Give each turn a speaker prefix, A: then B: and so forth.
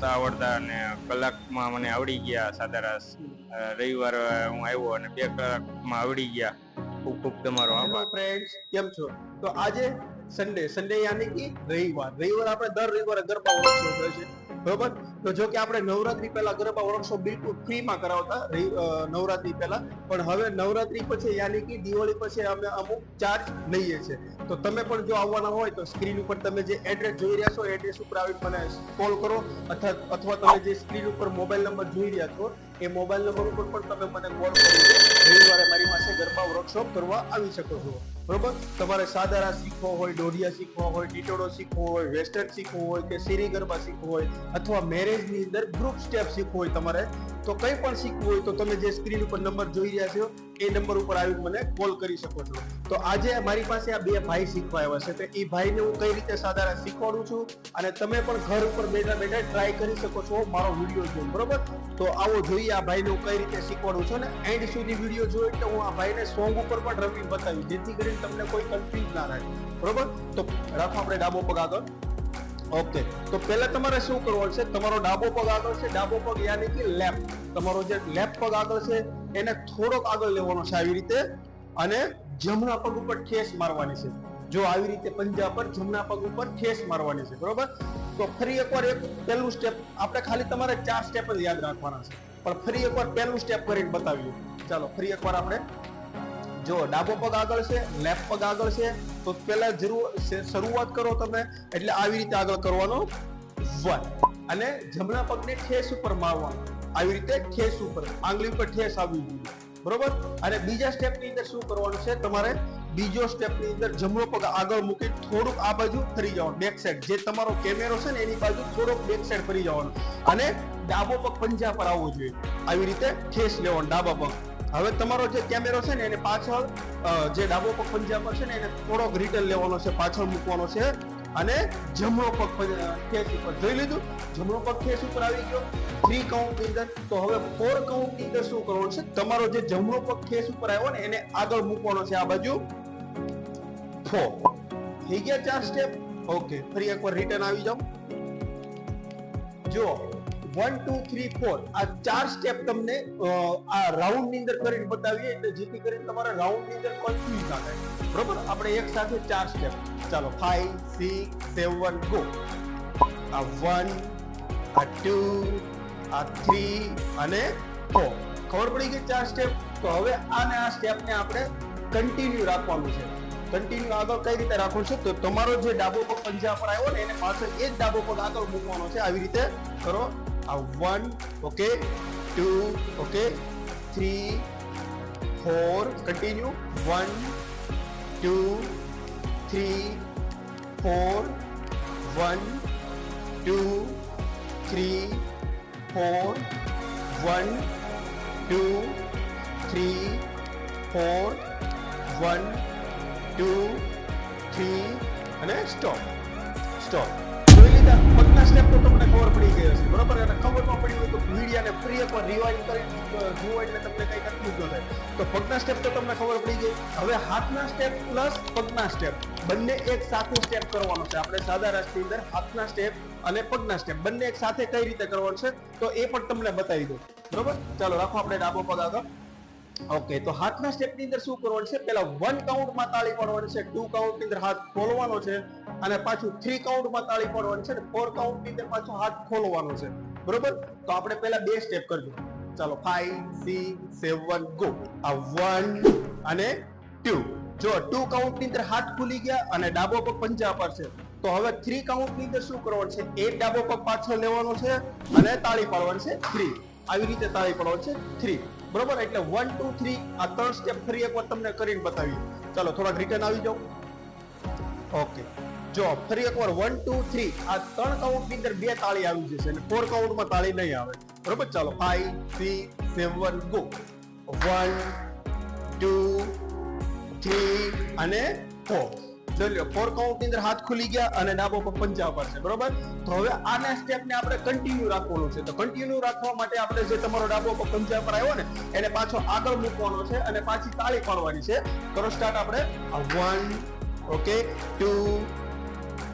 A: નહોતા આવડતા અને કલાકમાં મને આવડી ગયા સાદારાસ રવિવાર હું આવ્યો અને બે કલાકમાં આવડી ગયા. ખૂબ ખૂબ તમારો આભાર.
B: ફ્રેન્ડ્સ કેમ છો? તો આજે સન્ડે સન્ડે યાની કે? રવિવાર. રવિવાર આપણે દર રવિવારે ગરબા વર્કશોપ હોય છે. બરોબર? તો જો કે આપણે નવરાત્રી પહેલા ગરબા વર્કશોપ બિલકુલ ફ્રીમાં કરાવતા નવરાત્રી પહેલા. પણ હવે નવરાત્રી પછી યાની કે દિવાળી પછી અમે અમુક ચાર્જ લઈએ છીએ તો તમે પણ જો આવવાના હોય તો સ્ક્રીન ઉપર તમે જે એડ્રેસ જોઈ રહ્યા છો એડ્રેસ ઉપર આવી મને કોલ કરો. અથવા અથવા તમે જે સ્ક્રીન ઉપર મોબાઈલ નંબર જોઈ રહ્યા છો, એ મોબાઈલ નંબર ઉપર પણ તમે મને કોલ કરીને રવિવારે મારી પાસે ગરબા વર્કશોપ કરવા આવી શકો છો. બરોબર? તમારે સાદારા શીખવો હોય ડોડિયા શીખવા હોય ટીટોડો શીખવો હોય, વેસ્ટર્ન શીખવું હોય કે શેરી ગરબા શીખવું હોય અથવા મેરેજની અંદર ગ્રુપ સ્ટેપ શીખવું હોય તમારે, તો કંઈ પણ શીખવું હોય તો તમે જે સ્ક્રીન ઉપર નંબર જોઈ રહ્યા છો, એ નંબર ઉપર આવી મને કોલ કરી શકો છો. તો આજે મારી પાસે આ બે ભાઈ શીખવા આવ્યા છે, તો એ ભાઈને હું કઈ રીતે સાધારણ શીખવાડું છું અને તમે પણ ઘર ઉપર બેઠા બેઠા ટ્રાય કરી શકો છો મારો વીડિયો જોઈને, બરોબર? તો આવો જોઈએ આ ભાઈને હું કઈ રીતે શીખવાડું છું ને એન્ડ સુધી વીડિયો જોઈ એટલે હું આ ભાઈને સોંગ ઉપર પણ રમી બતાવી જેથી કરીને તમને કોઈ કન્ફ્યુઝ ના થાય. બરોબર? તો રાખો આપણે ડાબો પગ આગળ. ઓકે તો પહેલા તમારે શું કરવાનું છે? તમારો ડાબો પગ આગળ છે. ડાબો પગ યાની કે લેફ્ટ તમારો જે લેફ્ટ પગ આગળ છે, એને થોડોક આગળ લેવાનો છે આવી રીતે. અને જમણા પગ ઉપર ઠેસ મારવાની છે. જો આવી રીતે પંજા પર જમણા પગ ઉપર ઠેસ મારવાની છે. બરોબર? તો ફરી એકવાર એક પહેલું સ્ટેપ આપણે ખાલી તમારે ચાર સ્ટેપ જ યાદ રાખવાના છે. પણ ફરી એકવાર પહેલું સ્ટેપ કરીને બતાવીએ. ચાલો, ફરી એકવાર આપણે જો ડાબો પગ આગળ છે, લેફ્ટ પગ આગળ છે, તો પહેલા શરૂઆત કરો તમે. એટલે આવી રીતે આગળ કરવાનો વન અને જમણા પગને ઠેસ ઉપર મારવાનો. આવી રીતે ઠેસ ઉપર. આંગળી ઉપર ઠેસ આવવી જોઈએ બરોબર? અને બીજા સ્ટેપની અંદર શું કરવાનું છે? તમારે બીજો સ્ટેપની અંદર જમણો પગ આગળ મૂકી થોડુંક આ બાજુ ફરી જવાનું. Back side. જે તમારો કેમેરો છે ને, એની બાજુ થોડોક બેક સાઈડ ફરી જવાનું. અને ડાબો પગ પંજા પર આવવો જોઈએ. આવી રીતે ઠેસ લેવાનો, ડાબા પગ. હવે તમારો જે કેમેરો છે ને, એને પાછળ જે ડાબો પગ પંજા પર છે ને, એને થોડોક રિટર્ન લેવાનો છે, પાછળ મૂકવાનો છે. અને જમણો પગ ખેસ ઉપર. જોઈ લીધું? જમણો પગ ખેસ ઉપર આવી ગયો. થ્રી કાઉન્ટની અંદર તો હવે ફોર કાઉન્ટની અંદર શું કરવાનું છે? તમારો જે જમણો પગ ખેસ ઉપર આવ્યો ને, એને આગળ મૂકવાનો છે આ બાજુ. ફોર થઈ ગયા ચાર સ્ટેપ ઓકે ફરી એકવાર રિટર્ન આવી જાઓ. જો વન ટુ થ્રી ફોર આ ચાર સ્ટેપ તમને આ રાઉન્ડની અંદર કરીને બતાવીએ, એટલે જેથી કરીને તમારા રાઉન્ડની અંદર કન્ફ્યુઝ ના થાય. બરોબર? આપણે એક સાથે ચાર સ્ટેપ ચાલો ફાઈવ સિક્સ સેવન ગો આ વન આ ટુ આ થ્રી અને ફોર ખબર પડી ગઈ ચાર સ્ટેપ તો હવે આને આ સ્ટેપને આપણે કન્ટિન્યુ રાખવાનું છે. કન્ટિન્યુ આગળ કઈ રીતે રાખવું છે? તો તમારો જે ડાબો પગ પંજા પર આવ્યો ને, એને પાછળ એ જ ડાબો પગ આગળ મૂકવાનો છે. આવી રીતે કરો. આ one okay two okay three four continue one two three four one two three four one two three four one two three અને સ્ટોપ સ્ટોપ જોઈ લીધા? પગના સ્ટેપ તો તમને ખબર પડી ગઈ હશે એકવાર રિવાઇન્ડ કરી જુઓ એટલે તમને કંઈ કન્ફ્યુઝ ન થાય તો પગના સ્ટેપ તો તમને ખબર પડી ગઈ. હવે હાથના સ્ટેપ પ્લસ પગના સ્ટેપ બંને એક સાથે સ્ટેપ કરવાનો છે. આપણે સાદા રાસની અંદર હાથના સ્ટેપ અને પગના સ્ટેપ બંને એક સાથે કઈ રીતે કરવાનું છે? તો એ પણ તમને બતાવી દઉં. બરોબર? ચાલો, રાખો આપણે ડાબો પગ આગળ. ઓકે તો હાથના સ્ટેપની અંદર શું કરવાનું છે? પેલા વન કાઉન્ટમાં તાળી પાડવાની છે. ટુ કાઉન્ટની અંદર હાથ ખોલવાનો છે. અને પાછું થ્રી કાઉન્ટમાં તાળી પાડવાની છે. અને કાઉન્ટની અંદર પાછો હાથ ખોલવાનો છે. બરોબર? તો આપણે પહેલા બે સ્ટેપ કરજો. ચાલો ફાઈવ સી સેવન ગો આ વન અને ટુ જો ટુ કાઉન્ટની અંદર હાથ ખુલી ગયા અને ડાબો પગ પંજા પર છે, તો હવે થ્રી કાઉન્ટની અંદર શું કરવાનું છે? એક ડાબો પગ પાછળ લેવાનો છે અને તાળી પાડવાની છે થ્રી આવી રીતે તાળી પાડવાની છે થ્રી બરોબર? એટલે વન ટુ થ્રી આ ત્રણ સ્ટેપ ફરી એકવાર તમને કરીને બતાવીએ. ચાલો, થોડાક રિટર્ન આવી જાઓ. ઓકે જો, ફરી એકવાર વન ટુ થ્રી આ ત્રણ કાઉન્ટની અંદર બે તાળી આવી જશે અને ફોર કાઉન્ટમાં તાળી નહીં આવે. બરોબર? ચાલો five three seven go one two three અને ફોર જોઈ લો ફોર કાઉન્ટની અંદર હાથ ખુલી ગયા અને ડાબો પગ પંજા પર છે બરોબર? તો હવે આના સ્ટેપ ને આપણે કન્ટિન્યુ રાખવાનું છે. તો કન્ટિન્યુ રાખવા માટે આપણે જે તમારો ડાબો પગ પંજા પર આવ્યો ને, એને પાછો આગળ મૂકવાનો છે અને પાછી તાળી પાડવાની છે. કરો સ્ટાર્ટ આપણે. One okay two